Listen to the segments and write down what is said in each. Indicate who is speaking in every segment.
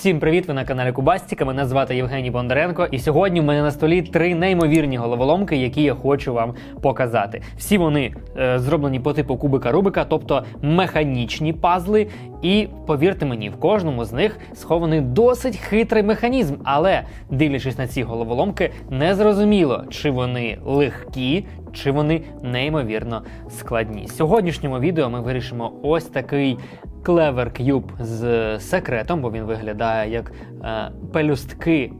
Speaker 1: Всім привіт! Ви на каналі Кубастіка. Мене звати Євгеній Бондаренко. І сьогодні в мене на столі три неймовірні головоломки, які я хочу вам показати. Всі вони е, зроблені по типу кубика Рубика, тобто механічні пазли. І повірте мені, в кожному з них схований досить хитрий механізм. Але дивлячись на ці головоломки, не зрозуміло, чи вони легкі, чи вони неймовірно складні. В сьогоднішньому відео ми вирішимо ось такий клевер к'юб з секретом, бо він виглядає як е, пелюстки.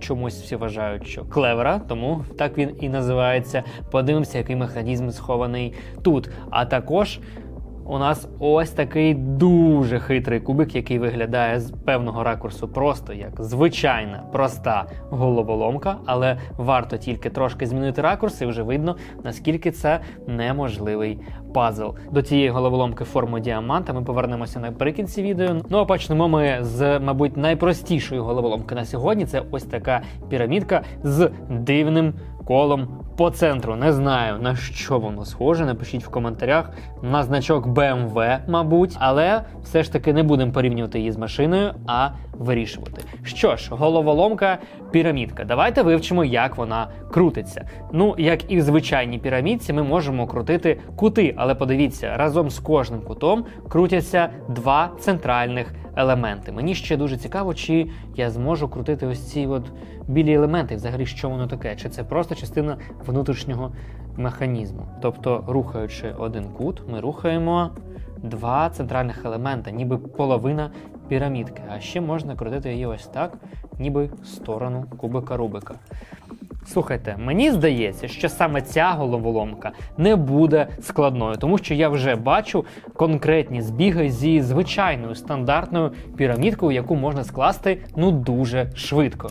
Speaker 1: Чомусь всі вважають, що клевера, тому так він і називається. Подивимося, який механізм схований тут. А також у нас ось такий дуже хитрий кубик, який виглядає з певного ракурсу просто як звичайна проста головоломка, але варто тільки трошки змінити ракурс, і вже видно, наскільки це неможливий пазл. До цієї головоломки форму діаманта ми повернемося наприкінці відео. Ну а почнемо ми з, мабуть, найпростішої головоломки на сьогодні. Це ось така пірамідка з дивним колом по центру. Не знаю на що воно схоже. Напишіть в коментарях. На значок BMW, мабуть, але все ж таки не будемо порівнювати її з машиною, а вирішувати. Що ж, головоломка пірамідка. Давайте вивчимо, як вона крутиться. Ну, як і в звичайній пірамідці, ми можемо крутити кути, але подивіться, разом з кожним кутом крутяться два центральних елементи. Мені ще дуже цікаво, чи я зможу крутити ось ці от білі елементи, взагалі, що воно таке, чи це просто частина внутрішнього механізму. Тобто, рухаючи один кут, ми рухаємо два центральних елемента, ніби половина пірамідки. А ще можна крутити її ось так, ніби сторону кубика Рубика. Слухайте, мені здається, що саме ця головоломка не буде складною, тому що я вже бачу конкретні збіги зі звичайною стандартною пірамідкою, яку можна скласти ну дуже швидко.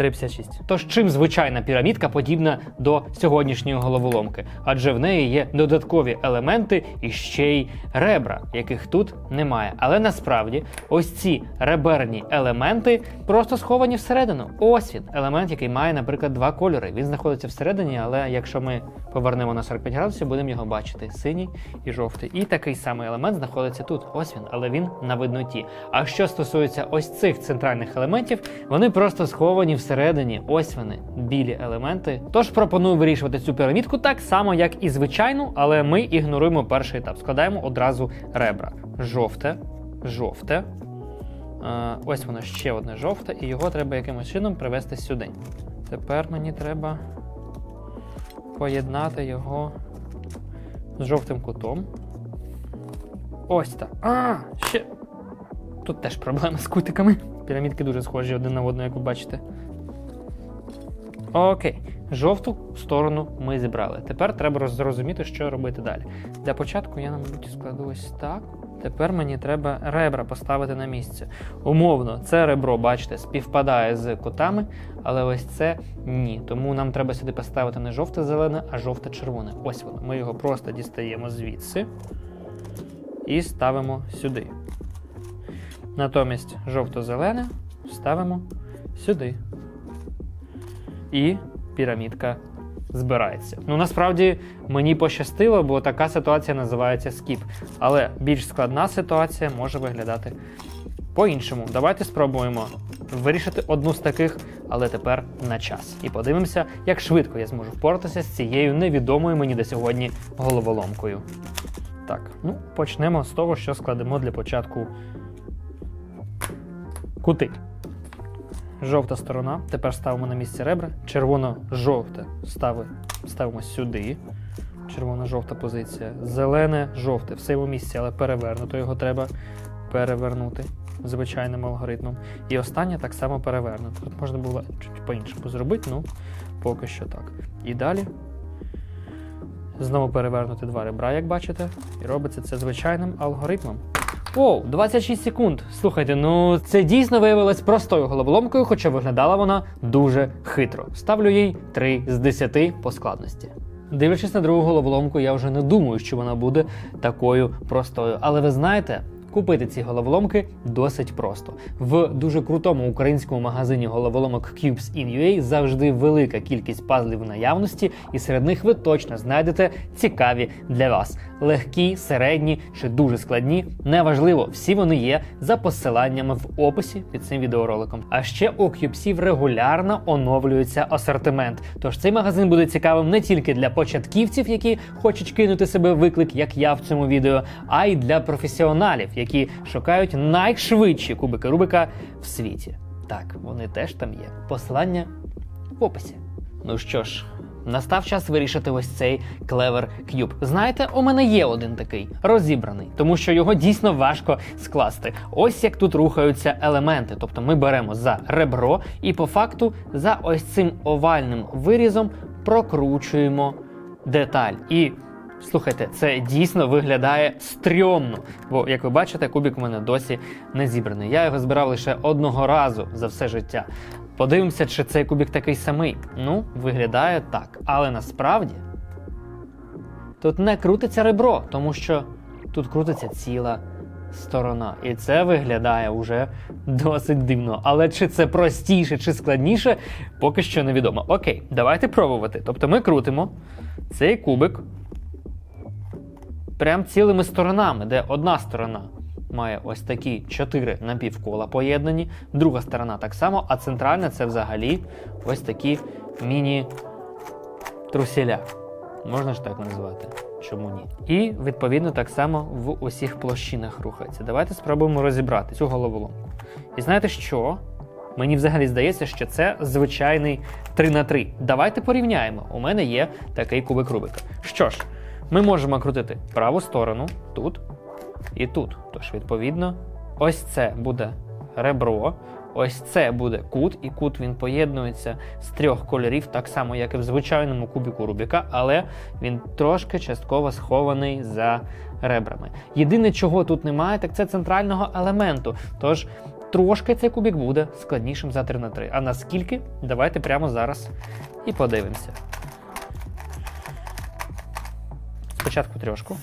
Speaker 1: 3,56. Тож чим звичайна пірамідка подібна до сьогоднішньої головоломки? Адже в неї є додаткові елементи і ще й ребра, яких тут немає. Але насправді ось ці реберні елементи просто сховані всередину. Ось він, елемент, який має, наприклад, два кольори. Він знаходиться всередині, але якщо ми повернемо на 45 градусів, будемо його бачити: синій і жовтий. І такий самий елемент знаходиться тут. Ось він, але він на видноті. А що стосується ось цих центральних елементів, вони просто сховані всередині. Ось вони, білі елементи. Тож пропоную вирішувати цю пірамідку так само, як і звичайну, але ми ігноруємо перший етап. Складаємо одразу ребра. Жовте, жовте. Е, Ось воно ще одне жовте, і його треба якимось чином привести сюди. Тепер мені треба поєднати його з жовтим кутом. Ось так. А, ще. Тут теж проблеми з кутиками. Пірамідки дуже схожі один на одну, як ви бачите. Окей, жовту сторону ми зібрали. Тепер треба зрозуміти, що робити далі. Для початку я, мабуть, складу ось так. Тепер мені треба ребра поставити на місце. Умовно, це ребро, бачите, співпадає з кутами, але ось це ні. Тому нам треба сюди поставити не жовте-зелене, а жовте-червоне. Ось воно. Ми його просто дістаємо звідси і ставимо сюди. Натомість жовто-зелене ставимо сюди. І пірамідка збирається. Ну насправді мені пощастило, бо така ситуація називається скіп. Але більш складна ситуація може виглядати по-іншому. Давайте спробуємо вирішити одну з таких, але тепер на час. І подивимося, як швидко я зможу впоратися з цією невідомою мені до сьогодні головоломкою. Так, ну почнемо з того, що складемо для початку кути. Жовта сторона. Тепер ставимо на місце ребра. Червоно-жовте стави, ставимо сюди. Червоно-жовта позиція. Зелене, жовте. Все в місці, але перевернуто. Його треба перевернути звичайним алгоритмом. І останнє так само перевернуто. Тут можна було чуть по-іншому зробити, ну поки що так. І далі. Знову перевернути два ребра, як бачите, і робиться це звичайним алгоритмом. Оу, 26 секунд. Слухайте, ну це дійсно виявилось простою головоломкою, хоча виглядала вона дуже хитро. Ставлю їй 3 з 10 по складності. Дивлячись на другу головоломку, я вже не думаю, що вона буде такою простою. Але ви знаєте, Купити ці головоломки досить просто. В дуже крутому українському магазині головоломок Cubes in UA завжди велика кількість пазлів в наявності, і серед них ви точно знайдете цікаві для вас. Легкі, середні чи дуже складні. Неважливо, всі вони є за посиланнями в описі під цим відеороликом. А ще у Cubesів регулярно оновлюється асортимент. Тож цей магазин буде цікавим не тільки для початківців, які хочуть кинути себе виклик, як я в цьому відео, а й для професіоналів, які шукають найшвидші кубики Рубика в світі. Так, вони теж там є. Посилання в описі. Ну що ж, настав час вирішити ось цей Clever Cube. Знаєте, у мене є один такий розібраний, тому що його дійсно важко скласти. Ось як тут рухаються елементи. Тобто ми беремо за ребро і по факту за ось цим овальним вирізом прокручуємо деталь. І слухайте, це дійсно виглядає стрьомно. Бо, як ви бачите, кубик у мене досі не зібраний. Я його збирав лише одного разу за все життя. Подивимося, чи цей кубик такий самий. Ну, виглядає так. Але насправді тут не крутиться ребро, тому що тут крутиться ціла сторона. І це виглядає уже досить дивно. Але чи це простіше, чи складніше, поки що невідомо. Окей, давайте пробувати. Тобто ми крутимо цей кубик прям цілими сторонами, де одна сторона має ось такі чотири напівкола поєднані, друга сторона так само, а центральна це взагалі ось такі міні-трусіля. Можна ж так назвати. Чому ні? І відповідно так само в усіх площинах рухається. Давайте спробуємо розібрати цю головоломку. І знаєте що? Мені взагалі здається, що це звичайний 3 на 3 Давайте порівняємо. У мене є такий кубик Рубика. Що ж, ми можемо крутити праву сторону тут і тут. Тож, відповідно, ось це буде ребро, ось це буде кут, і кут він поєднується з трьох кольорів, так само, як і в звичайному кубіку Рубіка, але він трошки частково схований за ребрами. Єдине, чого тут немає, так це центрального елементу. Тож трошки цей кубік буде складнішим за 3 на 3 А наскільки? Давайте прямо зараз і подивимося. Спочатку трьошку.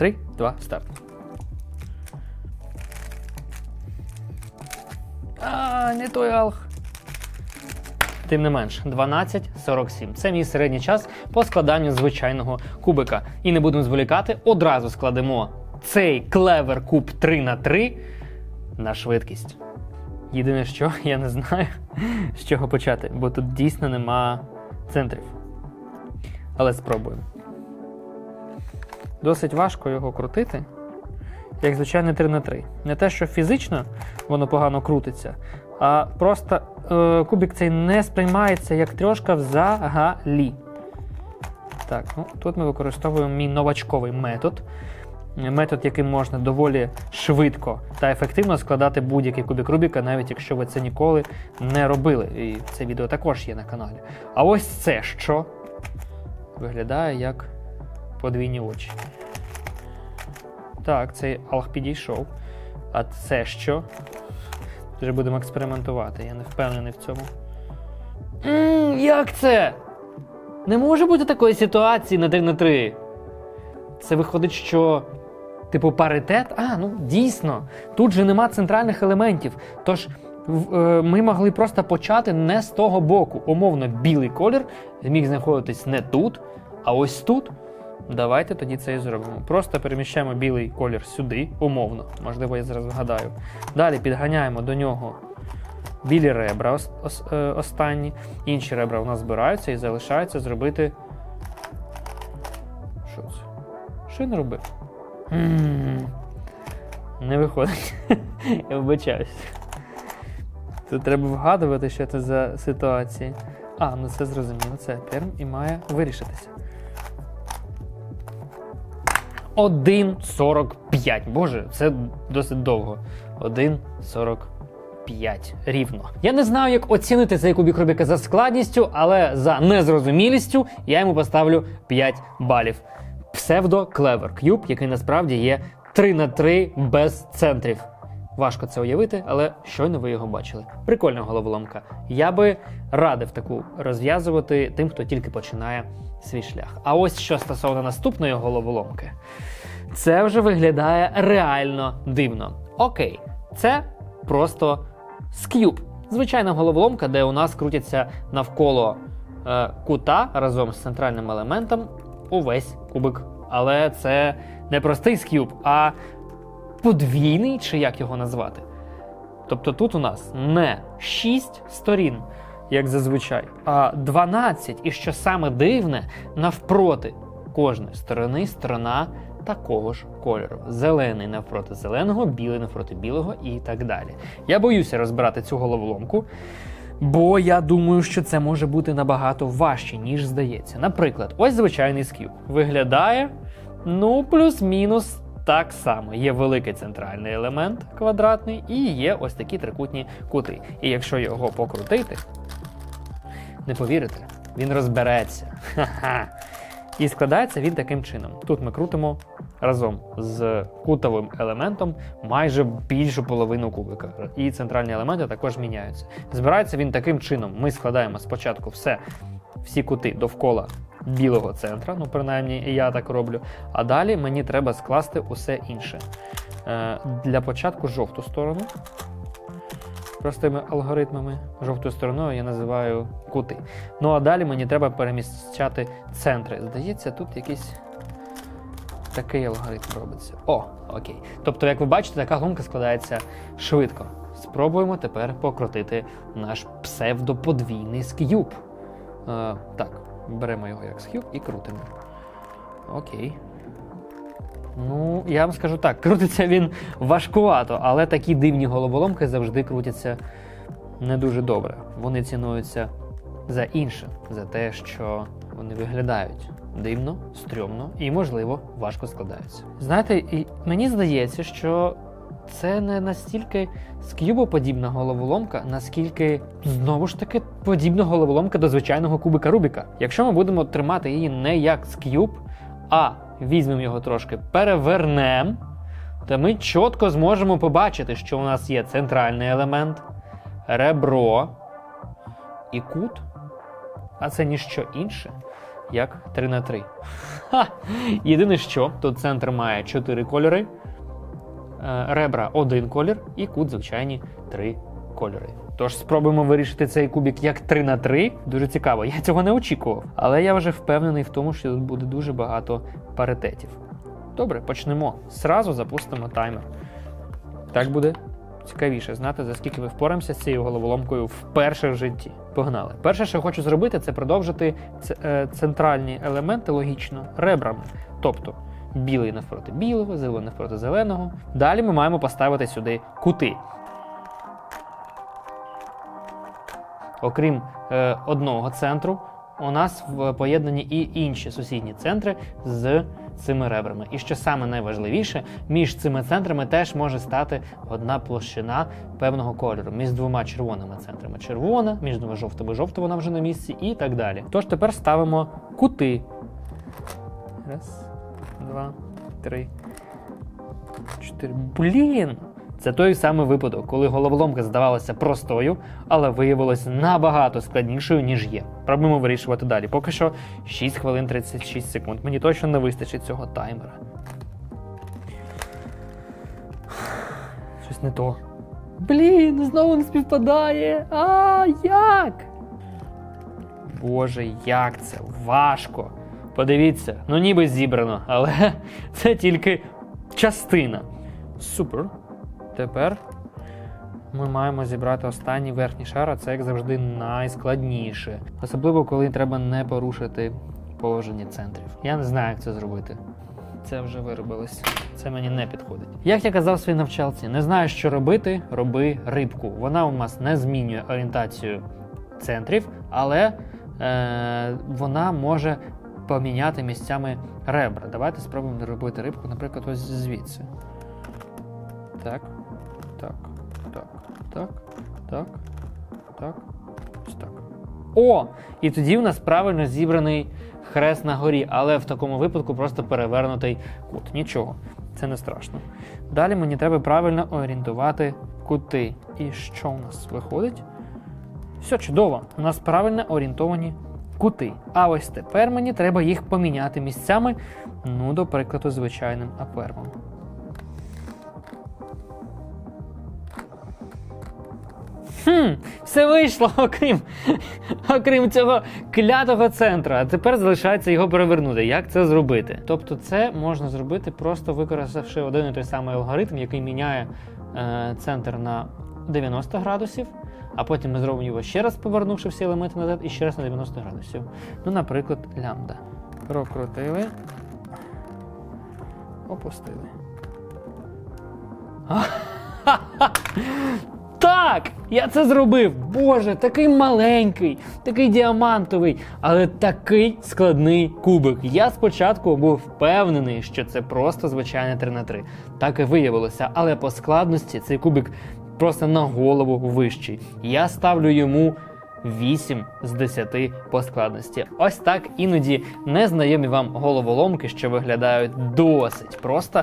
Speaker 1: Три, два, старт. А, не той алх. Тим не менш, 12.47. Це мій середній час по складанню звичайного кубика. І не будемо зволікати, одразу складемо цей клевер куб 3 на 3 на швидкість. Єдине, що я не знаю, з чого почати, бо тут дійсно нема центрів. Але спробуємо. Досить важко його крутити, як звичайний 3 на 3 Не те, що фізично воно погано крутиться, а просто е, кубик цей не сприймається як трьошка взагалі. Так, ну тут ми використовуємо мій новачковий метод. Метод, яким можна доволі швидко та ефективно складати будь-який кубик Рубіка, навіть якщо ви це ніколи не робили. І це відео також є на каналі. А ось це що виглядає як подвійні очі. Так, цей алх підійшов. А це що? Вже будемо експериментувати, я не впевнений в цьому. Ммм, як це? Не може бути такої ситуації на 3 на 3. Це виходить, що. Типу, паритет? А, ну дійсно. Тут же нема центральних елементів. Тож в- е, ми могли просто почати не з того боку. Умовно, білий колір міг знаходитись не тут, а ось тут. Давайте тоді це і зробимо. Просто переміщаємо білий колір сюди, умовно. Можливо, я зараз вгадаю. Далі підганяємо до нього білі ребра е, останні. Інші ребра у нас збираються і залишається зробити. Що це? Що не робив? Не виходить. Я вибачаюсь. Тут треба вгадувати, що це за ситуації. А, ну це зрозуміло. Це перм і має вирішитися. 1,45. Боже, це досить довго. 1,45. Рівно. Я не знаю, як оцінити цей кубік Рубіка за складністю, але за незрозумілістю я йому поставлю 5 балів. Псевдо Clever Cube, який насправді є 3 на 3 без центрів. Важко це уявити, але щойно ви його бачили. Прикольна головоломка. Я би радив таку розв'язувати тим, хто тільки починає свій шлях. А ось що стосовно наступної головоломки, це вже виглядає реально дивно. Окей, це просто ск'юб. Звичайна головоломка, де у нас крутяться навколо е, кута разом з центральним елементом увесь кубик. Але це не простий ск'юб, а подвійний, чи як його назвати. Тобто тут у нас не 6 сторін, як зазвичай, а 12. І що саме дивне, навпроти кожної сторони сторона такого ж кольору. Зелений навпроти зеленого, білий навпроти білого і так далі. Я боюся розбирати цю головоломку. Бо я думаю, що це може бути набагато важче, ніж здається. Наприклад, ось звичайний скюб. Виглядає, ну, плюс-мінус так само. Є великий центральний елемент квадратний, і є ось такі трикутні кути. І якщо його покрутити, не повірите, він розбереться. Ха-ха. І складається він таким чином. Тут ми крутимо разом з кутовим елементом майже більшу половину кубика. І центральні елементи також міняються. Збирається він таким чином. Ми складаємо спочатку все, всі кути довкола білого центра, ну принаймні я так роблю. А далі мені треба скласти усе інше. Е, Для початку жовту сторону. Простими алгоритмами. Жовтою стороною я називаю кути. Ну а далі мені треба переміщати центри. Здається, тут якийсь такий алгоритм робиться. О, окей. Тобто, як ви бачите, така гонка складається швидко. Спробуємо тепер покрутити наш псевдоподвійний ск'юб. Е, так, беремо його як ск'юб і крутимо. Окей. Ну, я вам скажу так, крутиться він важкувато, але такі дивні головоломки завжди крутяться не дуже добре. Вони цінуються за інше, за те, що вони виглядають дивно, стрьомно і, можливо, важко складаються. Знаєте, мені здається, що це не настільки ск'юбоподібна головоломка, наскільки знову ж таки подібна головоломка до звичайного кубика Рубіка. Якщо ми будемо тримати її не як ск'юб, а візьмемо його трошки, перевернемо, то ми чітко зможемо побачити, що у нас є центральний елемент, ребро і кут. А це ніщо інше, як 3 на 3. Ха! Єдине, що тут центр має 4 кольори, ребра один колір і кут, звичайні, 3 кольори. Тож спробуємо вирішити цей кубик як 3 на 3. Дуже цікаво, я цього не очікував. Але я вже впевнений в тому, що тут буде дуже багато паритетів. Добре, почнемо. Сразу запустимо таймер. Так буде цікавіше знати, за скільки ми впораємося з цією головоломкою вперше в житті. Погнали. Перше, що хочу зробити, це продовжити е, центральні елементи логічно ребрами. Тобто білий навпроти білого, зелений навпроти зеленого. Далі ми маємо поставити сюди кути. Окрім е, одного центру, у нас поєднані і інші сусідні центри з цими ребрами. І що саме найважливіше, між цими центрами теж може стати одна площина певного кольору. Між двома червоними центрами червона, між двома жовтими жовта вона вже на місці і так далі. Тож тепер ставимо кути. Раз, два, три, чотири. Блін! Це той самий випадок, коли головоломка здавалася простою, але виявилася набагато складнішою, ніж є. Пробуємо вирішувати далі. Поки що 6 хвилин 36 секунд. Мені точно не вистачить цього таймера. Щось не то. Блін, знову не співпадає. А як? Боже, як це важко. Подивіться, ну ніби зібрано, але це тільки частина. Супер. Тепер ми маємо зібрати останній верхній шар, а це як завжди найскладніше. Особливо, коли треба не порушити положення центрів. Я не знаю, як це зробити. Це вже виробилось. Це мені не підходить. Як я казав своїй навчалці, не знаю, що робити, роби рибку. Вона у нас не змінює орієнтацію центрів, але е, вона може поміняти місцями ребра. Давайте спробуємо робити рибку, наприклад, ось звідси. Так, так, так, так, так, так, ось так. О! І тоді у нас правильно зібраний хрест на горі, але в такому випадку просто перевернутий кут. Нічого. це не страшно. Далі мені треба правильно орієнтувати кути. І що у нас виходить? Все чудово, у нас правильно орієнтовані кути. А ось тепер мені треба їх поміняти місцями, ну, до прикладу, звичайним апермом. Хм, все вийшло, окрім, окрім цього клятого центра. А тепер залишається його перевернути. Як це зробити? Тобто, це можна зробити просто використавши один і той самий алгоритм, який міняє е, центр на 90 градусів, а потім ми зробимо його ще раз, повернувши всі елементи назад, і ще раз на 90 градусів. Ну, наприклад, лямбда. Прокрутили. Опустили. Так! Я це зробив! Боже, такий маленький, такий діамантовий, але такий складний кубик. Я спочатку був впевнений, що це просто звичайне 3 на 3 Так і виявилося, але по складності цей кубик просто на голову вищий. Я ставлю йому 8 з 10 по складності. Ось так іноді незнайомі вам головоломки, що виглядають досить просто,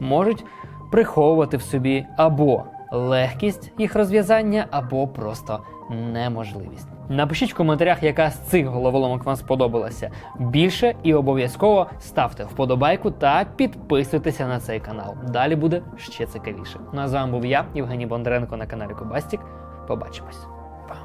Speaker 1: можуть приховувати в собі або легкість їх розв'язання, або просто неможливість. Напишіть в коментарях, яка з цих головоломок вам сподобалася більше, і обов'язково ставте вподобайку та підписуйтеся на цей канал. Далі буде ще цікавіше. Ну а з вами був я, Євгеній Бондаренко на каналі Кубастік. Побачимось. Па.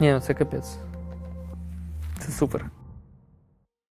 Speaker 1: Ні, ну це капець. Це супер.